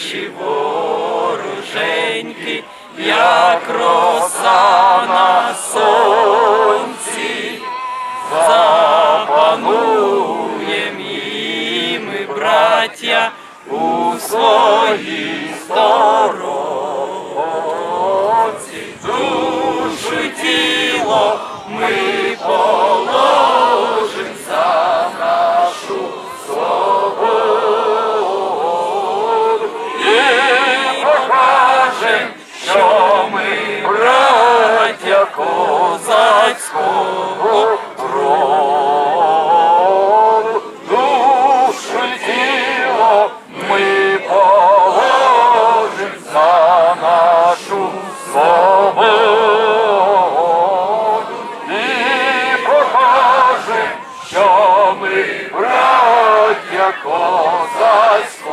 наші вороженьки, як роса на сонці, запануєм і ми, браття, у своїй сторонці, козацького роду. Душу тіло ми положим за нашу свободу і покажем, що ми браття козацького